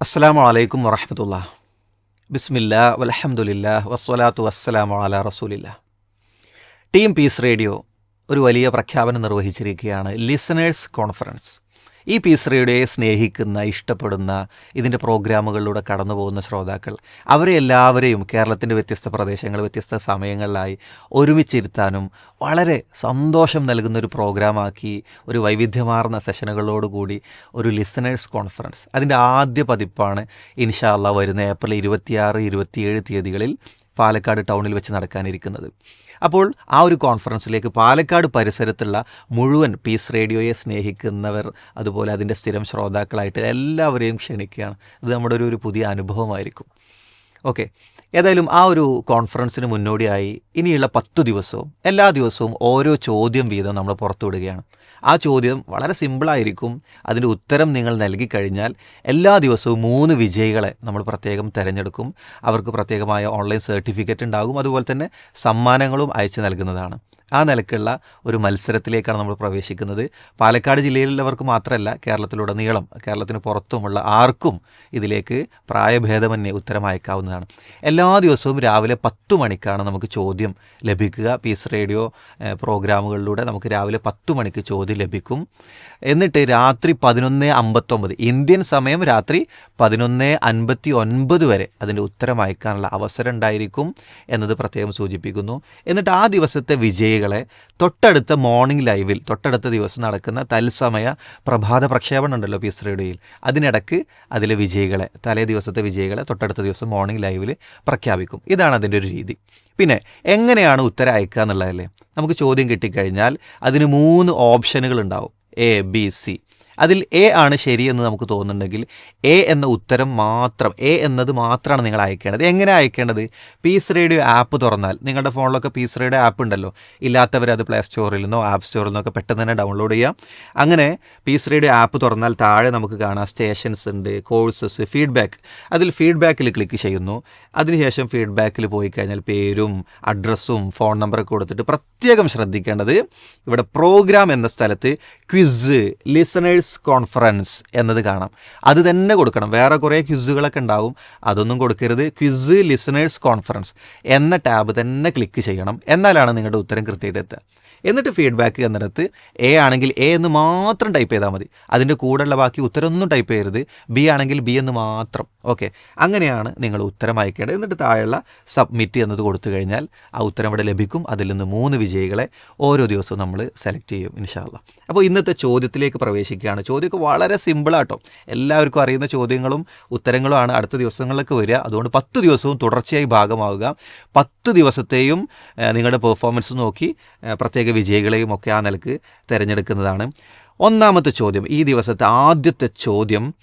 അസ്സാം വലൈക്കും വറഹമത്തുള്ള ബിസ്മില്ല വലഹമുല്ല വസ്വലാത്തു വസ്സലാമു അല റസൂലില്ല ടീം പീസ് റേഡിയോ ഒരു വലിയ പ്രഖ്യാപനം നിർവഹിച്ചിരിക്കുകയാണ് ലിസണേഴ്സ് കോൺഫറൻസ്. ഈ പീസ് റേഡിയോയെ സ്നേഹിക്കുന്ന ഇഷ്ടപ്പെടുന്ന ഇതിന്റെ പ്രോഗ്രാമുകളിലൂടെ കടന്നു പോകുന്ന ശ്രോതാക്കൾ അവരെ എല്ലാവരെയും കേരളത്തിന്റെ വ്യത്യസ്ത പ്രദേശങ്ങൾ വ്യത്യസ്ത സമയങ്ങളിലായി ഒരുമിച്ചിരുത്താനും വളരെ സന്തോഷം നൽകുന്ന ഒരു പ്രോഗ്രാമാക്കി ഒരു വൈവിധ്യമാർന്ന സെഷനുകളോടുകൂടി ഒരു ലിസണേഴ്സ് കോൺഫറൻസ്. അതിന്റെ ആദ്യ പതിപ്പാണ് ഇൻഷാല്ല വരുന്ന ഏപ്രിൽ ഇരുപത്തിയാറ് ഇരുപത്തിയേഴ് തീയതികളിൽ പാലക്കാട് ടൗണിൽ വെച്ച് നടക്കാനിരിക്കുന്നത്. അപ്പോൾ ആ ഒരു കോൺഫറൻസിലേക്ക് പാലക്കാട് പരിസരത്തുള്ള മുഴുവൻ പീസ് റേഡിയോയെ സ്നേഹിക്കുന്നവർ അതുപോലെ അതിന്റെ സ്ഥിരം ശ്രോതാക്കളായിട്ട് എല്ലാവരെയും ക്ഷണിക്കുകയാണ്. ഇത് നമ്മുടെ ഒരു ഒരു പുതിയ അനുഭവമായിരിക്കും. ഓക്കെ. ഏതായാലും ആ ഒരു കോൺഫറൻസിന് മുന്നോടിയായി ഇനിയുള്ള പത്തു ദിവസവും എല്ലാ ദിവസവും ഓരോ ചോദ്യം വീതം നമ്മൾ പുറത്തുവിടുകയാണ് ആ ചോദ്യം വളരെ സിമ്പിളായിരിക്കും അതിന്റെ ഉത്തരം നിങ്ങൾ നൽകിക്കഴിഞ്ഞാൽ എല്ലാ ദിവസവും മൂന്ന് വിജയികളെ നമ്മൾ പ്രത്യേകം തിരഞ്ഞെടുക്കും. അവർക്ക് പ്രത്യേകമായ ഓൺലൈൻ സർട്ടിഫിക്കറ്റ് ഉണ്ടാകും. അതുപോലെ തന്നെ സമ്മാനങ്ങളും അയച്ചു നൽകുന്നതാണ്. ആ നിലക്കുള്ള ഒരു മത്സരത്തിലേക്കാണ് നമ്മൾ പ്രവേശിക്കുന്നത്. പാലക്കാട് ജില്ലയിലുള്ളവർക്ക് മാത്രമല്ല കേരളത്തിലുടനീളം കേരളത്തിന് പുറത്തുമുള്ള ആർക്കും ഇതിലേക്ക് പ്രായഭേദമന്യേ ഉത്തരം അയക്കാവുന്നതാണ് എല്ലാ ദിവസവും രാവിലെ പത്തു മണിക്കാണ് നമുക്ക് ചോദ്യം ലഭിക്കുക. പീസ് റേഡിയോ പ്രോഗ്രാമുകളിലൂടെ നമുക്ക് രാവിലെ പത്തു മണിക്ക് ചോദ്യം ലഭിക്കും. എന്നിട്ട് രാത്രി പതിനൊന്ന് അമ്പത്തൊമ്പത് ഇന്ത്യൻ സമയം രാത്രി പതിനൊന്ന് അൻപത്തി ഒൻപത് വരെ അതിന്റെ ഉത്തരം അയക്കാനുള്ള അവസരം ഉണ്ടായിരിക്കും എന്നത് പ്രത്യേകം സൂചിപ്പിക്കുന്നു. എന്നിട്ട് ആ ദിവസത്തെ വിജയികളെ തൊട്ടടുത്ത മോർണിംഗ് ലൈവിൽ തൊട്ടടുത്ത ദിവസം നടക്കുന്ന തത്സമയ പ്രഭാത പ്രക്ഷേപണം ഉണ്ടല്ലോ പീസ് റേഡിയോയിൽ അതിനിടക്ക് അതിലെ വിജയികളെ തലേ ദിവസത്തെ വിജയികളെ തൊട്ടടുത്ത ദിവസം മോർണിംഗ് ലൈവിൽ പ്രഖ്യാപിക്കും. ഇതാണ് അതിന്റെ ഒരു രീതി. പിന്നെ എങ്ങനെയാണ് ഉത്തരം അയക്കുക എന്നുള്ളതല്ലേ? നമുക്ക് ചോദ്യം കിട്ടിക്കഴിഞ്ഞാൽ അതിന് മൂന്ന് ഓപ്ഷനുകൾ ഉണ്ടാവും. എ ബി സി അതിൽ എ ആണ് ശരിയെന്ന് നമുക്ക് തോന്നുന്നുണ്ടെങ്കിൽ എ എന്ന ഉത്തരം മാത്രം എ എന്നത് മാത്രമാണ് നിങ്ങൾ അയക്കേണ്ടത്. എങ്ങനെ അയക്കേണ്ടത്? പീസ് റേഡിയോ ആപ്പ് തുറന്നാൽ. നിങ്ങളുടെ ഫോണിലൊക്കെ പീസ് റേഡിയോ ആപ്പ് ഉണ്ടല്ലോ. ഇല്ലാത്തവർ അത് പ്ലേ സ്റ്റോറിൽ നിന്നോ ആപ്പ് സ്റ്റോറിൽ നിന്നോ ഒക്കെ പെട്ടെന്ന് തന്നെ ഡൗൺലോഡ് ചെയ്യാം. അങ്ങനെ പീസ് റേഡിയോ ആപ്പ് തുറന്നാൽ താഴെ നമുക്ക് കാണാം സ്റ്റേഷൻസ് ഉണ്ട് കോഴ്സസ് ഫീഡ്ബാക്ക് അതിൽ ഫീഡ്ബാക്കിൽ ക്ലിക്ക് ചെയ്യുന്നു. അതിനുശേഷം ഫീഡ്ബാക്കിൽ പോയി കഴിഞ്ഞാൽ പേരും അഡ്രസ്സും ഫോൺ നമ്പറൊക്കെ കൊടുത്തിട്ട് പ്രത്യേകം ശ്രദ്ധിക്കേണ്ടത് ഇവിടെ പ്രോഗ്രാം എന്ന സ്ഥലത്ത് ക്വിസ് ലിസണേഴ്സ് കോൺഫറൻസ് എന്നത് കാണാം. അത് തന്നെ കൊടുക്കണം. വേറെ കുറേ ക്വിസുകളൊക്കെ ഉണ്ടാവും. അതൊന്നും കൊടുക്കരുത്. ക്വിസ് ലിസണേഴ്സ് കോൺഫറൻസ് എന്ന ടാബ് തന്നെ ക്ലിക്ക് ചെയ്യണം. എന്നാലാണ് നിങ്ങളുടെ ഉത്തരം കൃത്യമായിട്ട് എത്തുക. എന്നിട്ട് ഫീഡ്ബാക്ക് എന്നിടത്ത് എ ആണെങ്കിൽ എ എന്ന് മാത്രം ടൈപ്പ് ചെയ്താൽ മതി. അതിന്റെ കൂടെയുള്ള ബാക്കി ഉത്തരമൊന്നും ടൈപ്പ് ചെയ്യരുത്. ബി ആണെങ്കിൽ ബി എന്ന് മാത്രം. ഓക്കെ അങ്ങനെയാണ് നിങ്ങൾ ഉത്തരം അയക്കേണ്ടത്. എന്നിട്ട് താഴെയുള്ള സബ്മിറ്റ് എന്നത് കൊടുത്തു കഴിഞ്ഞാൽ ആ ഉത്തരം ഇവിടെ ലഭിക്കും. അതിൽ നിന്ന് മൂന്ന് വിജയികളെ ഓരോ ദിവസവും നമ്മൾ സെലക്ട് ചെയ്യും ഇൻഷാല്ല അപ്പോൾ ഇന്നത്തെ ചോദ്യത്തിലേക്ക് പ്രവേശിക്കുകയാണ്. ചോദ്യമൊക്കെ വളരെ സിമ്പിളാട്ടോ എല്ലാവർക്കും അറിയുന്ന ചോദ്യങ്ങളും ഉത്തരങ്ങളുമാണ് അടുത്ത ദിവസങ്ങളിലൊക്കെ വരിക. അതുകൊണ്ട് പത്ത് ദിവസവും തുടർച്ചയായി ഭാഗമാവുക. പത്ത് ദിവസത്തെയും നിങ്ങളുടെ പെർഫോമൻസ് നോക്കി പ്രത്യേക വിജയികളെയും ഒക്കെ ആ നിലയ്ക്ക് തിരഞ്ഞെടുക്കുന്നതാണ്. ഒന്നാമത്തെ ചോദ്യം ഈ ദിവസത്തെ ആദ്യത്തെ ചോദ്യം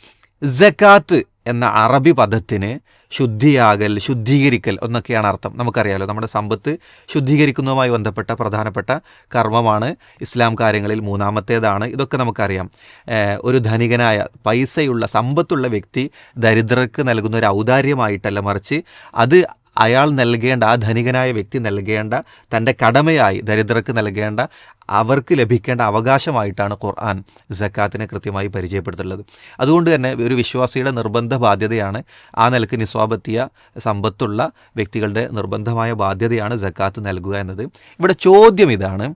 ജക്കാത്ത് എന്ന അറബി പദത്തിന് ശുദ്ധിയാകൽ ശുദ്ധീകരിക്കൽ എന്നൊക്കെയാണ് അർത്ഥം. നമുക്കറിയാലോ നമ്മുടെ സമ്പത്ത് ശുദ്ധീകരിക്കുന്നതുമായി ബന്ധപ്പെട്ട പ്രധാനപ്പെട്ട കർമ്മമാണ് ഇസ്ലാം കാര്യങ്ങളിൽ മൂന്നാമത്തേതാണ്. ഇതൊക്കെ നമുക്കറിയാം. ഒരു ധനികനായ പൈസയുള്ള സമ്പത്തുള്ള വ്യക്തി ദരിദ്രർക്ക് നൽകുന്ന ഒരു ഔദാര്യമായിട്ടല്ല മറിച്ച് അത് അയാൾ നൽകേണ്ട ആ ധനികനായ വ്യക്തി നൽകേണ്ട തന്റെ കടമയായി ദരിദ്രർക്ക് നൽകേണ്ട അവർക്ക് ലഭിക്കേണ്ട അവകാശമായിട്ടാണ് ഖുർആൻ ജക്കാത്തിനെ കൃത്യമായി പരിചയപ്പെടുത്തുള്ളത് അതുകൊണ്ട് തന്നെ ഒരു വിശ്വാസിയുടെ നിർബന്ധ ബാധ്യതയാണ് ആ നിലയ്ക്ക് നിസ്വാബത്തിയ സമ്പത്തുള്ള വ്യക്തികളുടെ നിർബന്ധമായ ബാധ്യതയാണ് ജക്കാത്ത് നൽകുക എന്നത്. ഇവിടെ ചോദ്യം ഇതാണ്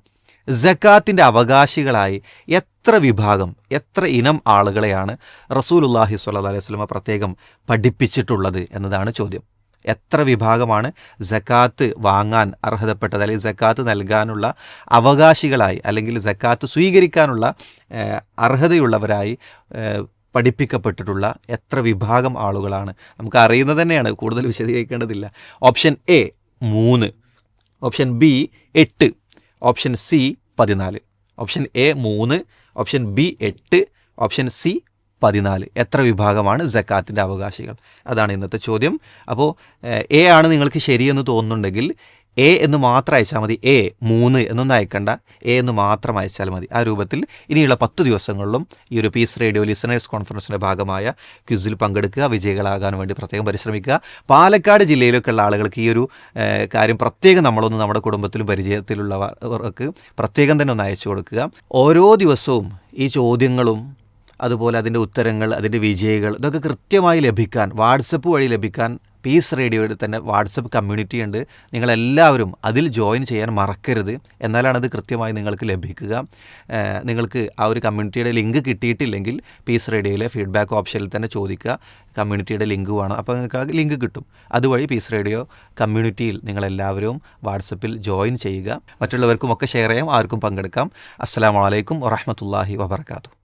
ജക്കാത്തിന്റെ അവകാശികളായി എത്ര വിഭാഗം എത്ര ഇനം ആളുകളെയാണ് റസൂലുല്ലാഹി സ്വല്ലല്ലാഹി അലൈഹി സ്വലമ പ്രത്യേകം പഠിപ്പിച്ചിട്ടുള്ളത് എന്നതാണ് ചോദ്യം. എത്ര വിഭാഗമാണ് ജക്കാത്ത് വാങ്ങാൻ അർഹതപ്പെട്ടത് അല്ലെങ്കിൽ ജക്കാത്ത് നൽകാനുള്ള അവകാശികളായി അല്ലെങ്കിൽ ജക്കാത്ത് സ്വീകരിക്കാനുള്ള അർഹതയുള്ളവരായി പഠിപ്പിക്കപ്പെട്ടിട്ടുള്ള എത്ര വിഭാഗം ആളുകളാണ്. നമുക്ക് അറിയുന്നത് തന്നെയാണ് കൂടുതൽ വിശദീകരിക്കേണ്ടതില്ല. ഓപ്ഷൻ എ മൂന്ന് ഓപ്ഷൻ ബി എട്ട് ഓപ്ഷൻ സി പതിനാല്. ഓപ്ഷൻ എ മൂന്ന് ഓപ്ഷൻ ബി എട്ട് ഓപ്ഷൻ സി പതിനാല്. എത്ര വിഭാഗമാണ് ജക്കാത്തിന്റെ അവകാശികൾ? അതാണ് ഇന്നത്തെ ചോദ്യം. അപ്പോൾ എ ആണ് നിങ്ങൾക്ക് ശരിയെന്ന് തോന്നുന്നുണ്ടെങ്കിൽ എ എന്ന് മാത്രം അയച്ചാൽ മതി. എ മൂന്ന് എന്നൊന്നും അയക്കണ്ട. എ എന്ന് മാത്രം അയച്ചാൽ മതി. ആ രൂപത്തിൽ ഇനിയുള്ള പത്ത് ദിവസങ്ങളിലും ഈ ഒരു പീസ് റേഡിയോ ലിസണേഴ്സ് കോൺഫറൻസിന്റെ ഭാഗമായ ക്വിസിൽ പങ്കെടുക്കുക വിജയികളാകാൻ വേണ്ടി പ്രത്യേകം പരിശ്രമിക്കുക. പാലക്കാട് ജില്ലയിലൊക്കെ ഉള്ള ആളുകൾക്ക് ഈ ഒരു കാര്യം പ്രത്യേകം നമ്മളൊന്ന് നമ്മുടെ കുടുംബത്തിലും പരിചയത്തിലുള്ളവർക്ക് പ്രത്യേകം തന്നെ ഒന്ന് അയച്ചു കൊടുക്കുക. ഓരോ ദിവസവും ഈ ചോദ്യങ്ങളും അതുപോലെ അതിന്റെ ഉത്തരങ്ങൾ അതിന്റെ വിജയികൾ ഇതൊക്കെ കൃത്യമായി ലഭിക്കാൻ വാട്സപ്പ് വഴി ലഭിക്കാൻ പീസ് റേഡിയോയുടെ തന്നെ വാട്സപ്പ് കമ്മ്യൂണിറ്റി ഉണ്ട്. നിങ്ങളെല്ലാവരും അതിൽ ജോയിൻ ചെയ്യാൻ മറക്കരുത്. എന്നാലാണ് അത് കൃത്യമായി നിങ്ങൾക്ക് ലഭിക്കുക. നിങ്ങൾക്ക് ആ ഒരു കമ്മ്യൂണിറ്റിയുടെ ലിങ്ക് കിട്ടിയിട്ടില്ലെങ്കിൽ പീസ് റേഡിയോയിലെ ഫീഡ്ബാക്ക് ഓപ്ഷനിൽ തന്നെ ചോദിക്കുക. കമ്മ്യൂണിറ്റിയുടെ ലിങ്ക് വേണം. അപ്പോൾ നിങ്ങൾക്ക് ആ ലിങ്ക് കിട്ടും. അതുവഴി പീസ് റേഡിയോ കമ്മ്യൂണിറ്റിയിൽ നിങ്ങളെല്ലാവരും വാട്സപ്പിൽ ജോയിൻ ചെയ്യുക. മറ്റുള്ളവർക്കും ഒക്കെ ഷെയർ ചെയ്യാം. ആർക്കും പങ്കെടുക്കാം. അസ്സാം വലൈക്കും വറഹമത്തല്ലാഹി വബർക്കാത്തു